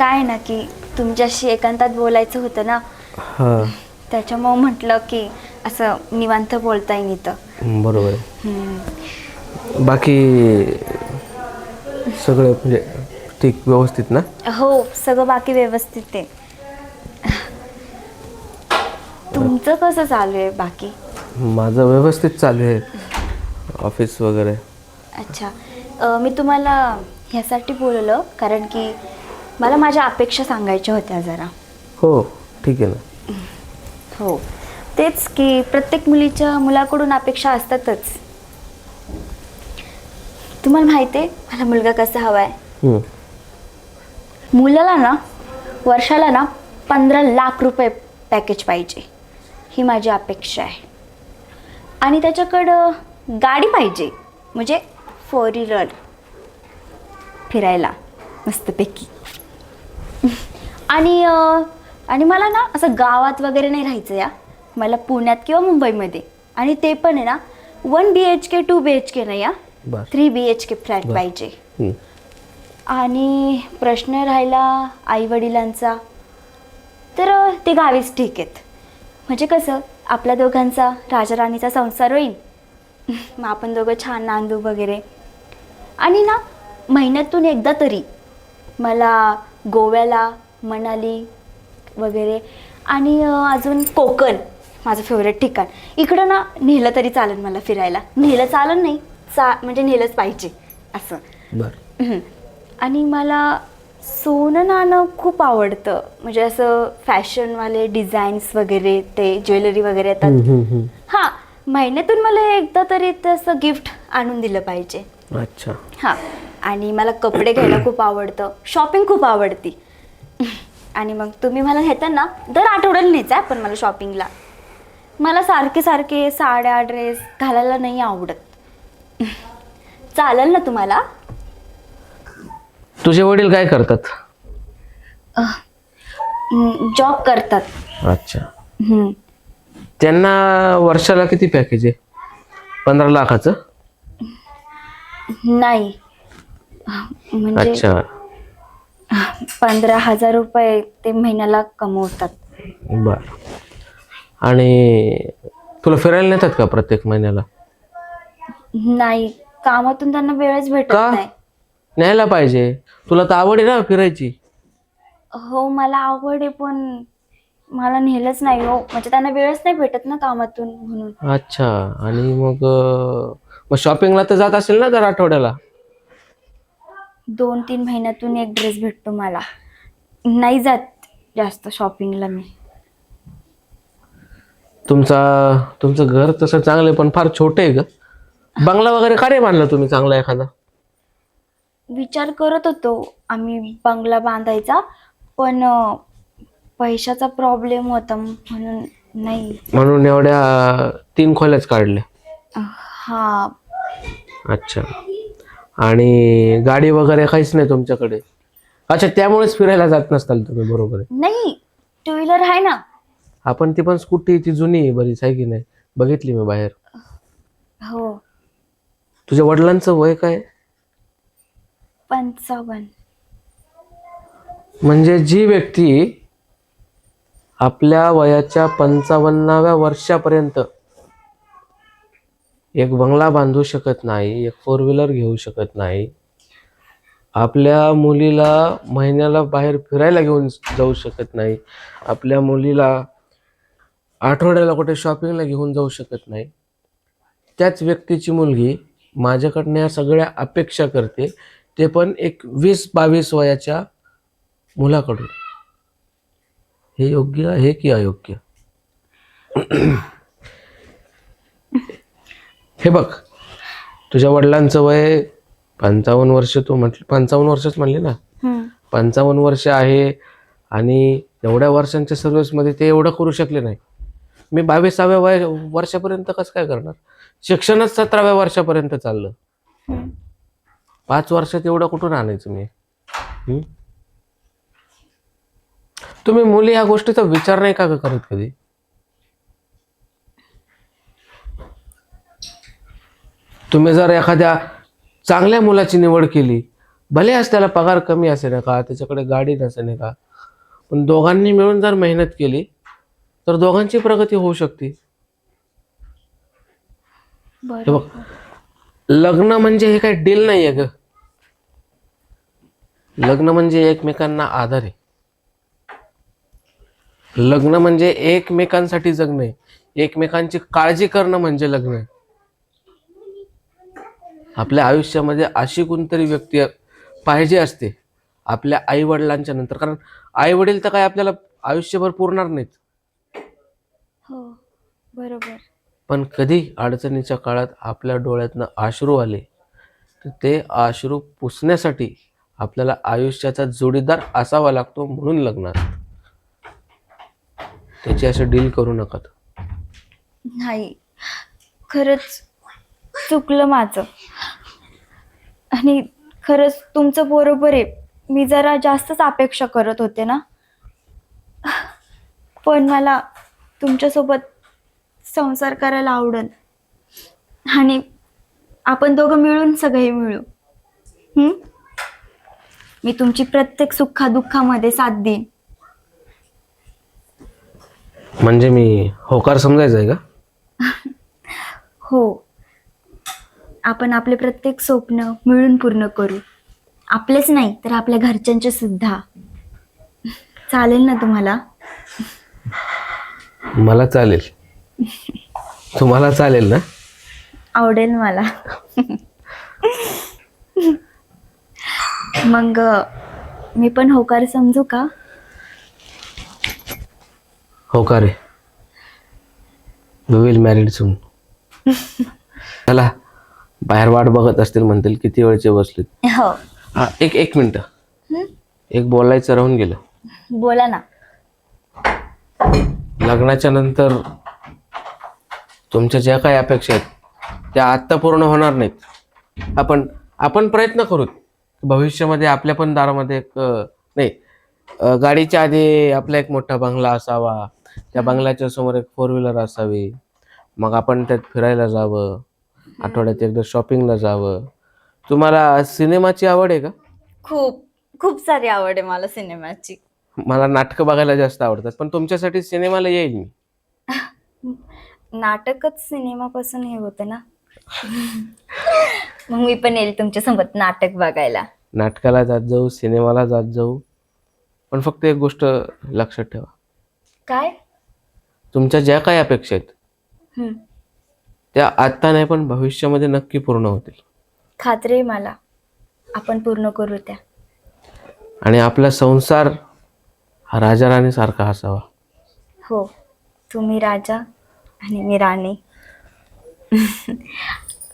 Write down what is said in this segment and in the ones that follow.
काय ना की तुमच्याशी एकांतात बोलायचं होतं ना? हां. त्याच्यामुळं म्हटलं की असं निवांत बोलता येईल इथं. बरोबर आहे. हम्म. बाकी सगळं म्हणजे ठीक व्यवस्थित ना? हो सगळं बाकी व्यवस्थित आहे. तुमचं कसं चालू आहे बाकी? माझं व्यवस्थित चालू आहे. ऑफिस वगैरे. अच्छा. अ, मी तुम्हाला ह्यासाठी बोलवलं कारण की मला माझ्या अपेक्षा सांगायच्या होत्या जरा. हो ठीक आहे ना. हो. तेच की प्रत्येक मुलीच्या मुलाकडून अपेक्षा असतातच. तुम्हाला माहिती आहे मला मुलगा कसा हवा आहे हम्म. मुलाला ना वर्षाला ना पंधरा लाख रुपये पॅकेज पाहिजे. ही माझी अपेक्षा आहे. आणि त्याच्याकडं गाडी पाहिजे म्हणजे फोर व्हीलर फिरायला मस्तपैकी. आणि अं, आणि मला ना असं गावात वगैरे नाही राहायचं या. मला पुण्यात किंवा मुंबईमध्ये. आणि ते पण आहे ना one B H K two B H K नाही या. बर. Three B H K flat बरं. पाहिजे. आणि प्रश्न राहिला आई वडिलांचा तर अ, ते गावीच ठीक आहेत. म्हणजे कसं आपल्या दोघांचा राजा राणीचा संसार होईल. मग आपण दोघं छान नांदू वगैरे. आणि ना महिन्यातून एकदा तरी मला गोव्याला मनाली वगैरे. आणि अजून कोकण माझं फेवरेट ठिकाण. इकडं ना नेलं तरी चालेल मला फिरायला. नेलं चालेल नाही चा म्हणजे नेलंच पाहिजे असं. आणि मला सोनं नाणं खूप आवडतं. म्हणजे असं फॅशनवाले डिझाईन्स वगैरे ते ज्वेलरी वगैरे येतात. हां महिन्यातून मला एकदा तरी तसं गिफ्ट आणून दिलं पाहिजे. अच्छा. हां. आणि मला कपडे घ्यायला खूप आवडतं. शॉपिंग खूप आवडती. आणि मग तुम्ही मला नेताना दर आठवड्याला न्यायचं आहे पण मला शॉपिंगला मला सारखे सारखे साड्या ड्रेस घालायला नाही आवडत. चालेल ना तुम्हाला? तुझे वडील काय करतात? जॉब करतात. अच्छा. हम्म. त्यांना वर्षाला किती पॅकेज आहे? पंधरा लाखाचं? नाही. म्हणजे अच्छा. पंधरा हजार रुपये ते महिन्याला कमवतात. बर. आणि तुला फिरायला नेतात का प्रत्येक महिन्याला? नाही कामातून त्यांना वेळच भेटत का? नाही. न्यायला पाहिजे. तुला तर आवड आहे ना फिरायची. हो मला आवड आहे पण मला नेलंच नाही हो. म्हणजे त्यांना वेळच नाही भेटत ना कामातून म्हणून. अच्छा. आणि मग अं, मग शॉपिंगला तर जात असेल ना दर आठवड्याला? दोन तीन महिन्यातून एक ड्रेस भेटतो मला. नाही जात जास्त शॉपिंगला मी. तुमचा तुमचं घर तसं चांगलं आहे पण फार छोटे आहे ग. बंगला वगैरे का नाही बांधला तुम्ही चांगला एखादा? विचार करत होतो आम्ही बंगला बांधायचा पण अं, पैशाचा प्रॉब्लेम होता म्हणून नाही. म्हणून एवढ्या तीन खोल्याच काढल्या. हा. अच्छा. आणि गाडी वगैरे काहीच नाही तुमच्याकडे. अच्छा त्यामुळेच फिरायला जात नसताल तुम्ही बरोबर आहे. नाही टू व्हीलर आहे ना. आपण ती पण स्कूटी ती जुनी आहे बरीच आहे की नाही? बघितली मी बाहेर. हो. तुझ्या वडिलांचं वय काय? पंचावन्न. म्हणजे जी व्यक्ती आपल्या वयाच्या पंचावन्नाव्या वर्षापर्यंत एक बंगला बांधू शकत नाही एक फोर व्हीलर घेऊ शकत नाही. आपल्या मुलीला महिन्याला बाहेर फिरायला घेऊन जाऊ शकत नाही. आपल्या मुलीला आठवड्याला कुठे शॉपिंगला घेऊन जाऊ शकत नाही. त्याच व्यक्तीची मुलगी माझ्याकडनं या सगळ्या अपेक्षा करते ते पण एक वीस बावीस वयाच्या मुलाकडून. हे योग्य आहे की अयोग्य? हे बघ तुझ्या वडिलांचं वय पंचावन्न वर्ष तू म्हटली पंचावन्न वर्षच म्हणली ना. पंचावन्न वर्ष आहे आणि एवढ्या वर्षांच्या सर्व्हिसमध्ये ते एवढं करू शकले नाही मी बावीसाव्या वय वर्षापर्यंत कसं काय करणार शिक्षणच सतराव्या वर्षापर्यंत चाललं. पाच वर्षात एवढं कुठून आणायचं मी? तुम्ही मुली ह्या गोष्टीचा विचार नाही का करत कधी तुम्ही जर एखाद्या चांगल्या मुलाची निवड केली भले आज त्याला पगार कमी असेल का त्याच्याकडे गाडी नसेल का पण दोघांनी मिळून जर मेहनत केली तर दोघांची प्रगती होऊ शकते. हे बघ लग्न म्हणजे हे काही डील नाही आहे ग. लग्न म्हणजे एकमेकांना आधार आहे. लग्न म्हणजे एकमेकांसाठी जगणं एकमेकांची काळजी करणं म्हणजे लग्न आहे. आपल्या आयुष्यामध्ये अशी कोणतरी व्यक्ती पाहिजे असते आपल्या आई वडिलांच्या नंतर. कारण आई वडील तर काय आपल्याला आयुष्यभर पुरणार नाहीत. हो बरोबर. पण कधी अडचणीच्या काळात आपल्या डोळ्यातनं अश्रू आले तर ते अश्रू पुसण्यासाठी आपल्याला आयुष्याचा जोडीदार असावा लागतो म्हणून लग्न असतं. त्याची असं डील करू नका नाही खरंच चुकलं माझं. आणि खरंच तुमचं बरोबर आहे. मी जरा जास्तच अपेक्षा करत होते ना. पण मला तुमच्यासोबत संसार करायला आवडेल. आणि आपण दोघं मिळून सगळे मिळू. हं? मी तुमची प्रत्येक सुखादुःखामध्ये साथ देईन. म्हणजे मी होकार समजायचं आहे का? हो. आपण आपले प्रत्येक स्वप्न मिळून पूर्ण करू. आपलेच नाही तर आपल्या घरच्यांचे सुद्धा. चालेल ना तुम्हाला? मला चालेल. तुम्हाला चालेल ना? आवडेल मला. मग मी पण होकार समजू का? होकार वी विल मॅरिड सून चला. बाहेर वाट बघत असतील म्हणतील किती वेळचे बसलेत? हो. हा एक एक मिनटं. हं? एक बोलायचं राहून गेलं. बोला ना. लग्नाच्या नंतर तुमच्या ज्या काही अपेक्षा आहेत त्या आत्ता पूर्ण होणार नाहीत. आपण आपण प्रयत्न करू भविष्यामध्ये आपल्या पण दारामध्ये एक अं, नाही अं, गाडीच्या आधी आपला एक मोठा बंगला असावा. त्या बंगल्याच्या समोर एक फोर व्हीलर असावी. मग आपण त्यात फिरायला जावं. आठवड्यात एकदा शॉपिंगला जावं. तुम्हाला सिनेमाची आवड आहे का? खूप खूप सारी आवड आहे मला सिनेमाची. मला नाटकं बघायला जास्त आवडतात पण तुमच्यासाठी सिनेमाला येईल मी. नाटकच सिनेमापासून हे होतं ना. मग मी पण येईल तुमच्यासोबत नाटक बघायला. नाटकाला जात जाऊ सिनेमाला जात जाऊ पण फक्त एक गोष्ट लक्षात ठेवा. काय? तुमच्या ज्या काही अपेक्षा आहेत. त्या आत्ता नाही पण भविष्यामध्ये नक्की पूर्ण होतील. खात्री आहे मला. आपण पूर्ण करू त्या. आणि आपला संसार हा राजा राणीसारखा असावा. हो तुम्ही राजा आणि मी राणी.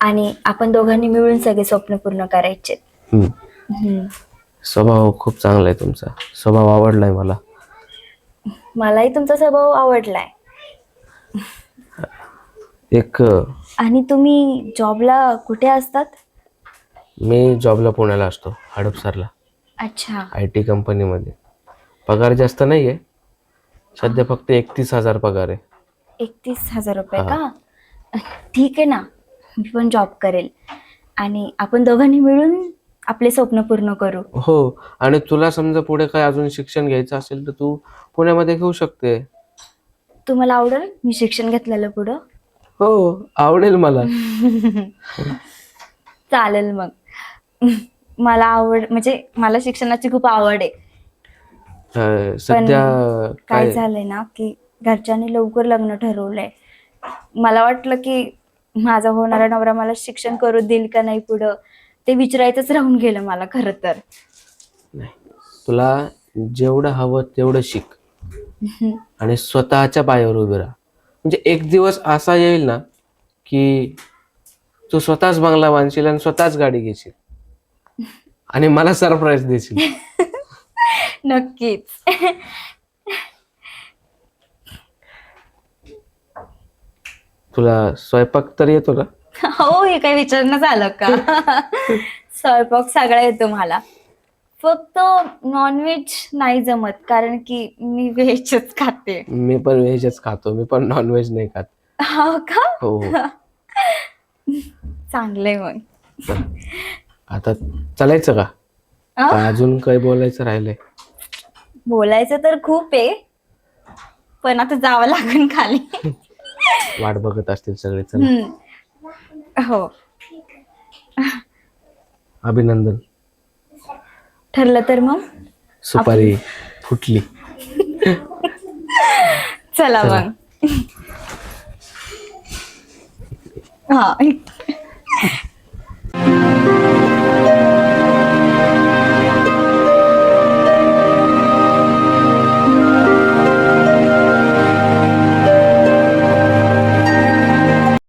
आणि आपण दोघांनी मिळून सगळे स्वप्न पूर्ण करायचे. हम्म. हं. स्वभाव खूप चांगला आहे तुमचा. स्वभाव आवडलाय मला. मलाही तुमचा स्वभाव आवडलाय. एक आणि तुम्ही जॉबला कुठे असतात? मी जॉबला पुण्याला असतो हडपसरला. अच्छा. आय टी कंपनीमध्ये. पगार जास्त नाही आहे सध्या फक्त एकतीस हजार पगार आहे. एकतीस हजार रुपये का? ठीक आहे ना. मी पण जॉब करेल. आणि आपण दोघांनी मिळून आपले स्वप्न पूर्ण करू. हो. आणि तुला समजा पुढे काय अजून शिक्षण घ्यायचं असेल तर तू पुण्यामध्ये घेऊ शकते. तुम्हाला आवडेल? मी शिक्षण घेतलेलं पुढं. हो आवडेल मला. चालेल मग. मला आवड म्हणजे मला शिक्षणाची खूप आवड आहे. अं, सध्या काय काय? झालंय ना की घरच्यांनी लवकर लग्न ठरवलंय. मला वाटलं की माझा होणारा नवरा मला शिक्षण करू देईल का नाही पुढं ते विचारायचंच राहून गेलं मला खरं तर. नाही तुला जेवढं हवं तेवढं शिक. आणि स्वतःच्या पायावर उभे राहा. म्हणजे एक दिवस असा येईल ना की तू स्वतःच बंगला बांधशील आणि स्वतःच गाडी घेशील. आणि मला सरप्राईज देशील. नक्कीच. तुला स्वयंपाक तर येतो ना? हो हे काही विचारणं झालं का? स्वयंपाक सगळा येतो मला. फक्त नॉनव्हेज नाही जमत कारण की मी व्हेजच खाते. मी पण व्हेजच खातो मी पण नॉनव्हेज नाही खात. हो का? हो. चांगलंय मग. आता चालायचं का? अं? का अजून काही बोलायचं राहिलंय. बोलायचं तर खूप आहे पण आता जावं लागेल खाली. वाट बघत असतील सगळे चला हम्म. हो. अभिनंदन. ठरलं तर मग? सुपारी फुटली. चला मग. हा